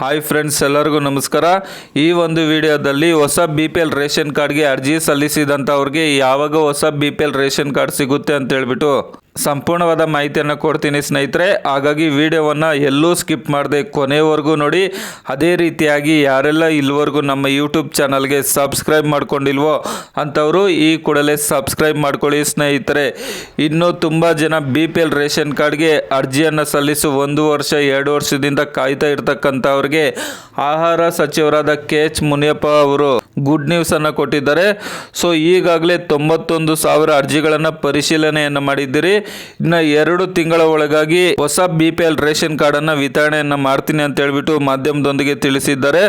Hi friends ಎಲ್ಲರಿಗೂ ನಮಸ್ಕಾರ. ಈ ಒಂದು ವಿಡಿಯೋದಲ್ಲಿ ಹೊಸ ಬಿ ಪಿ ಎಲ್ ರೇಷನ್ ಕಾರ್ಡ್ಗೆ ಅರ್ಜಿ ಸಲ್ಲಿಸಿದಂಥವ್ರಿಗೆ ಯಾವಾಗ ಹೊಸ B P L ration card ಸಿಗುತ್ತೆ ಅಂತ ಹೇಳ್ಬಿಟ್ಟು ಸಂಪೂರ್ಣವಾದ ಮಾಹಿತಿಯನ್ನು ಕೊಡ್ತೀನಿ ಸ್ನೇಹಿತರೆ. ಹಾಗಾಗಿ ವಿಡಿಯೋವನ್ನು ಎಲ್ಲೂ ಸ್ಕಿಪ್ ಮಾಡದೆ ಕೊನೆವರೆಗೂ ನೋಡಿ. ಅದೇ ರೀತಿಯಾಗಿ ಯಾರೆಲ್ಲ ಇಲ್ಲಿವರೆಗೂ ನಮ್ಮ ಯೂಟ್ಯೂಬ್ ಚಾನಲ್ಗೆ ಸಬ್ಸ್ಕ್ರೈಬ್ ಮಾಡ್ಕೊಂಡಿಲ್ವೋ ಅಂಥವರು ಈ ಕೂಡಲೇ ಸಬ್ಸ್ಕ್ರೈಬ್ ಮಾಡ್ಕೊಳ್ಳಿ ಸ್ನೇಹಿತರೆ. ಇನ್ನೂ ತುಂಬ ಜನ ಬಿ ಪಿ ಎಲ್ ರೇಷನ್ ಕಾರ್ಡ್ಗೆ ಅರ್ಜಿಯನ್ನು ಸಲ್ಲಿಸು ಒಂದು ವರ್ಷ, ಎರಡು ವರ್ಷದಿಂದ ಕಾಯ್ತಾ ಇರ್ತಕ್ಕಂಥವ್ರಿಗೆ ಆಹಾರ ಸಚಿವರಾದ ಕೆ ಎಚ್ ಮುನಿಯಪ್ಪ ಅವರು. ಗುಡ್ ನ್ಯೂಸನ್ನು ಕೊಟ್ಟಿದ್ದಾರೆ. ಸೊ ಈಗಾಗಲೇ ತೊಂಬತ್ತೊಂದು ಸಾವಿರ ಅರ್ಜಿಗಳನ್ನು ಪರಿಶೀಲನೆಯನ್ನು ಮಾಡಿದ್ದೀರಿ. ಇನ್ನು ಎರಡು ತಿಂಗಳ ಒಳಗಾಗಿ ಹೊಸ ಬಿ ಪಿ ಎಲ್ ರೇಷನ್ ಕಾರ್ಡನ್ನು ವಿತರಣೆಯನ್ನು ಮಾಡ್ತೀನಿ ಅಂತ ಹೇಳ್ಬಿಟ್ಟು ಮಾಧ್ಯಮದೊಂದಿಗೆ ತಿಳಿಸಿದ್ದಾರೆ.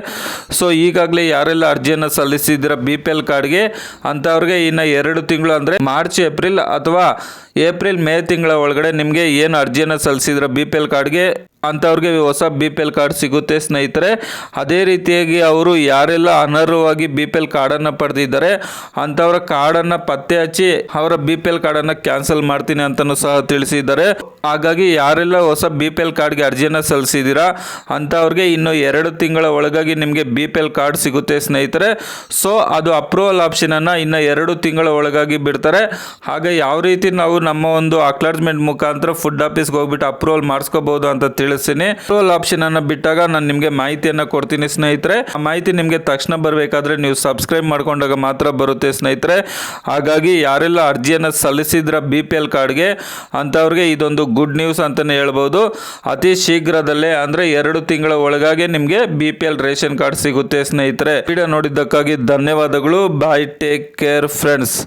ಸೊ ಈಗಾಗಲೇ ಯಾರೆಲ್ಲ ಅರ್ಜಿಯನ್ನು ಸಲ್ಲಿಸಿದ್ದೀರ ಬಿ ಪಿ ಎಲ್ ಕಾರ್ಡ್ಗೆ? ಅಂಥವ್ರಿಗೆ ಇನ್ನು ಎರಡು ತಿಂಗಳು ಅಂದರೆ ಮಾರ್ಚ್ ಏಪ್ರಿಲ್ ಅಥವಾ ಏಪ್ರಿಲ್ ಮೇ ತಿಂಗಳ ಒಳಗಡೆ ನಿಮಗೆ ಏನು ಅರ್ಜಿಯನ್ನು ಸಲ್ಲಿಸಿದ್ರ ಬಿ ಪಿ ಎಲ್ ಕಾರ್ಡ್ಗೆ? ಅಂಥವ್ರಿಗೆ ಹೊಸ ಬಿ ಪಿ ಎಲ್ ಕಾರ್ಡ್ ಸಿಗುತ್ತೆ ಸ್ನೇಹಿತರೆ. ಅದೇ ರೀತಿಯಾಗಿ ಅವರು ಯಾರೆಲ್ಲ ಅನರ್ಹವಾಗಿ ಬಿ ಪಿ ಎಲ್ ಕಾರ್ಡನ್ನು ಪಡೆದಿದ್ದಾರೆ ಅಂಥವರ ಕಾರ್ಡನ್ನು ಪತ್ತೆ ಹಚ್ಚಿ ಅವರ ಬಿ ಪಿ ಎಲ್ ಕಾರ್ಡನ್ನು ಕ್ಯಾನ್ಸಲ್ ಮಾಡ್ತೀನಿ ಅಂತಲೂ ಸಹ ತಿಳಿಸಿದ್ದಾರೆ. ಹಾಗಾಗಿ ಯಾರೆಲ್ಲ ಹೊಸ ಬಿ ಪಿ ಎಲ್ ಕಾರ್ಡ್ಗೆ ಅರ್ಜಿಯನ್ನು ಸಲ್ಲಿಸಿದ್ದೀರಾ ಅಂಥವ್ರಿಗೆ ಇನ್ನು ಎರಡು ತಿಂಗಳ ಒಳಗಾಗಿ ನಿಮಗೆ ಬಿ ಪಿ ಎಲ್ ಕಾರ್ಡ್ ಸಿಗುತ್ತೆ ಸ್ನೇಹಿತರೆ. ಸೊ ಅದು ಅಪ್ರೂವಲ್ ಆಪ್ಷನನ್ನು ಇನ್ನು ಎರಡು ತಿಂಗಳ ಒಳಗಾಗಿ ಬಿಡ್ತಾರೆ. ಹಾಗೆ ಯಾವ ರೀತಿ ನಾವು ನಮ್ಮ ಒಂದು ಅಕ್ಲಾಜ್ಮೆಂಟ್ ಮುಖಾಂತರ ಫುಡ್ ಆಫೀಸ್ಗೆ ಹೋಗ್ಬಿಟ್ಟು ಅಪ್ರೂವಲ್ ಮಾಡಿಸ್ಕೋಬಹುದು ಅಂತ ತಿಳಿಸ್ತೀನಿ. ಅಪ್ರೂವಲ್ ಆಪ್ಷನನ್ನು ಬಿಟ್ಟಾಗ ನಾನು ನಿಮಗೆ ಮಾಹಿತಿಯನ್ನು ಕೊಡ್ತೀನಿ ಸ್ನೇಹಿತರೆ. ಆ ಮಾಹಿತಿ ನಿಮಗೆ ತಕ್ಷಣ ಬರಬೇಕಾದ್ರೆ ನೀವು ಸಬ್ಸ್ಕ್ರೈಬ್ ಮಾಡ್ಕೊಂಡಾಗ ಮಾತ್ರ ಬರುತ್ತೆ ಸ್ನೇಹಿತರೆ. ಹಾಗಾಗಿ ಯಾರೆಲ್ಲ ಅರ್ಜಿಯನ್ನು ಸಲ್ಲಿಸಿದ್ರ ಬಿ ಪಿ ಎಲ್ ಕಾರ್ಡ್ಗೆ ಅಂಥವ್ರಿಗೆ ಇದೊಂದು ಗುಡ್ ನ್ಯೂಸ್ ಅಂತಲೇ ಹೇಳ್ಬೋದು. ಅತಿ ಶೀಘ್ರದಲ್ಲೇ ಅಂದರೆ ಎರಡು ತಿಂಗಳ ಒಳಗಾಗಿ ನಿಮಗೆ B P L ration card ಸಿಗುತ್ತೆ ಸ್ನೇಹಿತರೆ. ವಿಡಿಯೋ ನೋಡಿದ್ದಕ್ಕಾಗಿ ಧನ್ಯವಾದಗಳು. Bye take care friends